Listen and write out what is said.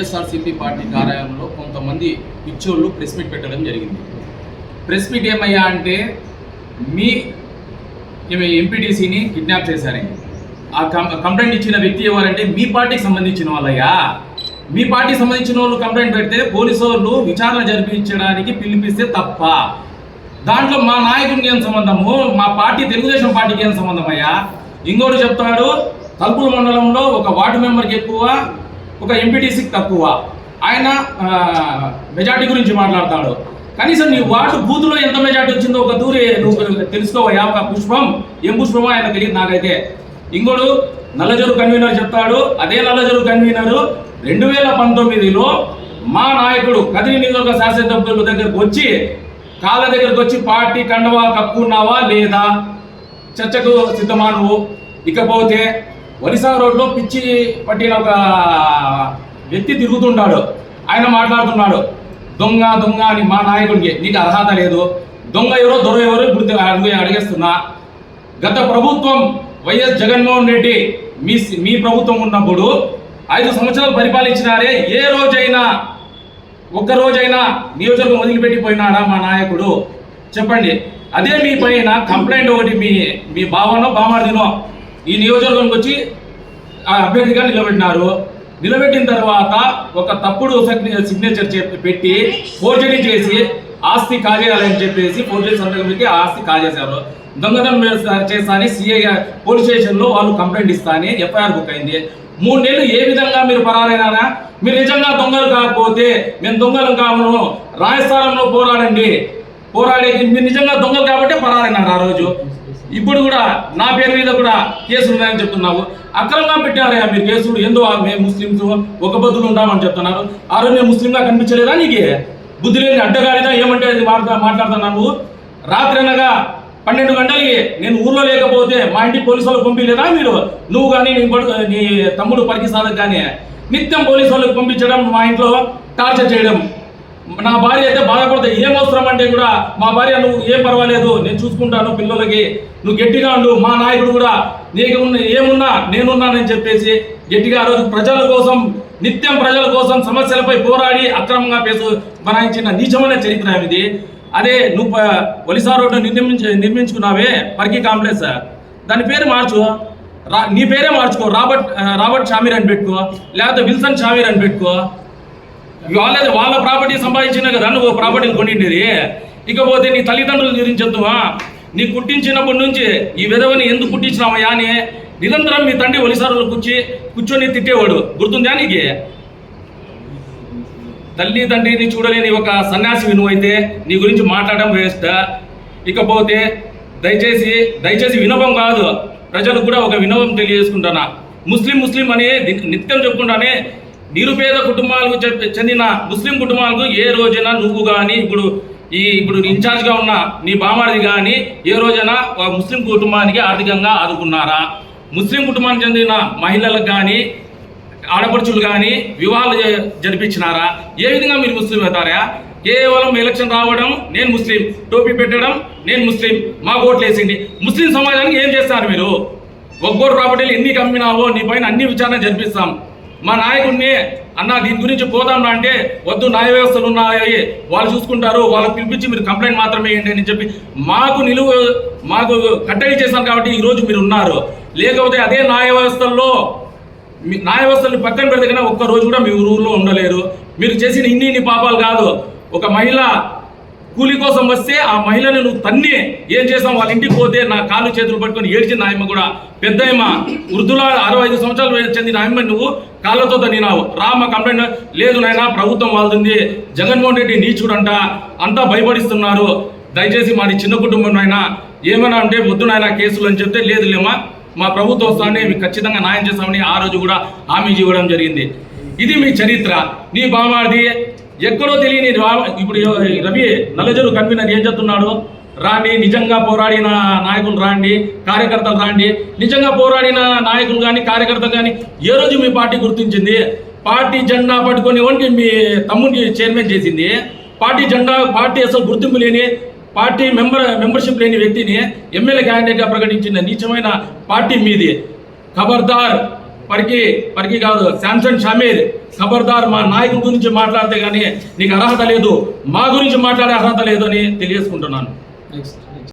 YSRCP party కార్యాలయంలో కొంతమంది పిచ్చోళ్ళు ప్రెస్ మీట్ పెట్టడం జరిగింది. ప్రెస్ మీట్ ఏమయ్యా అంటే మీ ఎంపీటీసీని కిడ్నాప్ చేశారని ఆ కంప్లైంట్ ఇచ్చిన వ్యక్తి ఎవరంటే మీ పార్టీకి సంబంధించిన వాళ్ళయ్యా. మీ పార్టీకి సంబంధించిన వాళ్ళు కంప్లైంట్ పెడితే పోలీసు వాళ్ళు విచారణ జరిపించడానికి పిలిపిస్తే తప్ప. దాంట్లో మా నాయకుడికి ఏం సంబంధము? మా పార్టీ తెలుగుదేశం పార్టీకి ఏం సంబంధం అయ్యా ఇంకోటి చెప్తాడు తలుపుల మండలంలో ఒక వార్డు మెంబర్కి ఎక్కువ ఒక ఎంపీటీసీకి తక్కువ. ఆయన మెజార్టీ గురించి మాట్లాడతాడు. కనీసం నీ వార్డు బూత్లో ఎంత మెజార్టీ వచ్చిందో ఒక దూరి నువ్వు తెలుసుకోవయ్యా ఒక పుష్పం ఏం పుష్పమో ఆయన తెలియదు నాకైతే. ఇంకోడు నల్లజరు కన్వీనర్ చెప్తాడు. అదే నల్లజరు కన్వీనర్ రెండు వేల పంతొమ్మిదిలో మా నాయకుడు కదిరి నియోజకవర్గ శాసనసభ్యుల దగ్గరకు వచ్చి కాళ్ళ దగ్గరకు వచ్చి పార్టీ కండవా కప్పుకున్నావా లేదా? చర్చకు సిద్ధమా నువ్వు? ఇకపోతే ఒరిసా రోడ్లో పిచ్చి పట్టిన ఒక వ్యక్తి తిరుగుతుంటాడు. ఆయన మాట్లాడుతున్నాడు. దొంగ దొంగ అని మా నాయకుడికి నీకు అర్హత లేదు. దొంగ ఎవరో దొర ఎవరో ఇప్పుడు అడుగు అడిగేస్తున్నా. గత ప్రభుత్వం వైఎస్ జగన్మోహన్ రెడ్డి మీ మీ ప్రభుత్వం ఉన్నప్పుడు ఐదు సంవత్సరాలు పరిపాలించినారే. ఏ రోజైనా ఒక్క రోజైనా నియోజకవర్గం వదిలిపెట్టిపోయినాడా మా నాయకుడు? చెప్పండి. అదే మీ పైన కంప్లైంట్ ఒకటి మీ మీ భావనో బామార్దినో ఈ నియోజకవర్గంకి వచ్చి ఆ అభ్యర్థిగా నిలబెట్టినారు నిలబెట్టిన తర్వాత ఒక తప్పుడు సిగ్నేచర్ పెట్టి ఫోర్జరీ చేసి ఆస్తి కాజేయాలని చెప్పేసి ఫోర్జరీ సంతకం పెట్టి ఆస్తి కాజేశారు. దొంగతనం చేస్తానని సిఐ పోలీస్ స్టేషన్లో వాళ్ళు కంప్లైంట్ ఇస్తానని ఎఫ్ఐఆర్ బుక్ అయింది. మూడు నెలలు ఏ విధంగా మీరు పరారైనా మీరు నిజంగా దొంగలు కాకపోతే మేము దొంగలు కామను. రాజస్థానంలో పోరాడండి. పోరాడే మీరు నిజంగా దొంగలు కాబట్టి పరారైనారు ఆ రోజు. ఇప్పుడు కూడా నా పేరు మీద కూడా కేసులు ఉన్నాయని చెప్తున్నావు. అక్రమంగా పెట్టారయ్యా మీరు కేసులు. ఏందో మేము ముస్లింస్ ఒక బదులు ఉంటామని చెప్తున్నారు? ఆ రోజు నేను ముస్లింగా కనిపించలేదా నీకు? బుద్ధి లేని అడ్డగాడిదా? ఏమంటే అది మాట్లా మాట్లాడుతున్నావు రాత్రి అనగా పన్నెండు గంటలకి నేను ఊర్లో లేకపోతే మా ఇంటికి పోలీసు వాళ్ళకి పంపించలేదా మీరు? నువ్వు కానీ నీ కొడుకు నీ తమ్ముడు పరికి సాధకు కానీ నిత్యం పోలీసు వాళ్ళకి పంపించడం మా ఇంట్లో టార్చర్ చేయడం. నా భార్య అయితే బాధపడతాయి ఏం అవసరం అంటే కూడా మా భార్య నువ్వు ఏం పర్వాలేదు నేను చూసుకుంటాను పిల్లలకి నువ్వు గట్టిగా ఉండు మా నాయకుడు కూడా నీకు ఉన్న ఏమున్నా నేనున్నానని చెప్పేసి గట్టిగా ఆ రోజు ప్రజల కోసం నిత్యం ప్రజల కోసం సమస్యలపై పోరాడి అక్రమంగా పేసు బనాయించిన నీచమైన చరిత్ర ఇది. అదే నువ్వు ఒలిసా రోడ్డు నిర్మించు నిర్మించుకున్నావే పర్కి కాంప్లెక్స్. దాని పేరు మార్చు. రా నీ పేరే మార్చుకో. రాబర్ట్ రాబర్ట్ షామీర్ అని పెట్టుకో. లేకపోతే విల్సన్ షామీర్ అని పెట్టుకో. వాళ్ళది వాళ్ళ ప్రాపర్టీ సంపాదించిన కదా నువ్వు ప్రాపర్టీని కొనిండేది. ఇకపోతే నీ తల్లిదండ్రుల గురించి చెప్తావా నీ కుట్టించినప్పటి నుంచి ఈ విధవని ఎందుకు కుట్టించినామయ్యా అని నిరంతరం మీ తండ్రి ఒలిసారులు కూర్చి కూర్చొని తిట్టేవాడు. గుర్తుందా నీకు? తల్లి తండ్రిని చూడలేని ఒక సన్యాసి నువ్వైతే నీ గురించి మాట్లాడడం వేస్ట్ ఇకపోతే దయచేసి దయచేసి వినవం కాదు. ప్రజలకు కూడా ఒక వినవం తెలియజేసుకుంటానా? ముస్లిం ముస్లిం అని నిత్యం చెప్పుకుంటానే నిరుపేద కుటుంబాలకు చెందిన ముస్లిం కుటుంబాలకు ఏ రోజైనా నువ్వు కానీ ఇప్పుడు ఈ ఇప్పుడు ఇన్ఛార్జ్గా ఉన్న నీ బామారిది కానీ ఏ రోజైనా ఒక ముస్లిం కుటుంబానికి ఆర్థికంగా ఆదుకున్నారా? ముస్లిం కుటుంబానికి చెందిన మహిళలకు కానీ ఆడపడుచులు కానీ వివాహాలు జ- జరిపించినారా? ఏ విధంగా మీరు ముస్లిం అవుతారా? కేవలం ఎలక్షన్ రావడం నేను ముస్లిం టోపీ పెట్టడం నేను ముస్లిం మా ఓట్లు వేసింది. ముస్లిం సమాజానికి ఏం చేస్తారు మీరు? ఒక్కోటి ప్రాపర్టీలు ఎన్ని కమ్మినావో నీ పైన అన్ని విచారణ జరిపిస్తాం. మా నాయకుడిని అన్న దీని గురించి పోదాం అంటే వద్దు న్యాయ వ్యవస్థలు ఉన్నాయి వాళ్ళు చూసుకుంటారు. వాళ్ళకి పిలిపించి మీరు కంప్లైంట్ మాత్రమే ఏంటి అని చెప్పి మాకు నిలువ మాకు కట్టడి చేశాను కాబట్టి ఈరోజు మీరు ఉన్నారు. లేకపోతే అదే న్యాయ వ్యవస్థల్లో మీ న్యాయ వ్యవస్థని పక్కన పెడితే కన్నా ఒక్క రోజు కూడా మీ ఊర్లో ఉండలేరు. మీరు చేసిన ఇన్ని ఇన్ని పాపాలు కాదు. ఒక మహిళ కూలి కోసం వస్తే ఆ మహిళను నువ్వు తన్ని. ఏం చేసాం వాళ్ళ ఇంటికి పోతే నా కాళ్ళు చేతులు పట్టుకొని ఏడ్చింది ఆయమ్మ కూడా. పెద్ద ఆయమ్మ వృద్ధుల అరవై ఐదు సంవత్సరాలు చెందిన ఆయమ్మ నువ్వు కాళ్ళతో తన్నినావు. రామ కంప్లైంట్. లేదు నాయన ప్రభుత్వం వాళ్ళది జగన్మోహన్ రెడ్డి నీచుడంట. అంతా భయపడిస్తున్నారు. దయచేసి మాది చిన్న కుటుంబం నాయనా. ఏమైనా అంటే వద్దు నాయనా కేసులు అని చెప్తే లేదు లేమా మా ప్రభుత్వం వస్తామని మీకు ఖచ్చితంగా న్యాయం చేస్తామని ఆ రోజు కూడా హామీ ఇవ్వడం జరిగింది. ఇది మీ చరిత్ర. నీ బామాది ఎక్కడో తెలియని రా- ఇప్పుడు రవి నల్లజరు కన్వీనర్ ఏం చెప్తున్నాడు రాండి నిజంగా పోరాడిన నాయకులు రాండి కార్యకర్తలు రాండి నిజంగా పోరాడిన నాయకులు కానీ కార్యకర్తలు కానీ ఏ రోజు మీ పార్టీ గుర్తించింది? పార్టీ జెండా పట్టుకొని వంటి మీ తమ్ముడిని చైర్మన్ చేసింది? పార్టీ జెండా పార్టీ అసలు గుర్తింపు లేని పార్టీ మెంబర్ మెంబర్షిప్ లేని వ్యక్తిని ఎమ్మెల్యే క్యాండిడేట్గా ప్రకటించిన నీచమైన పార్టీ మీది. ఖబర్దార్. పరికి పరికి కాదు శాంసన్ షమీర్ ఖబర్దార్ మా నాయకుడి గురించి మాట్లాడితే కానీ నీకు అర్హత లేదు మా గురించి మాట్లాడే అర్హత లేదు అని తెలియజేసుకుంటున్నాను. నెక్స్ట్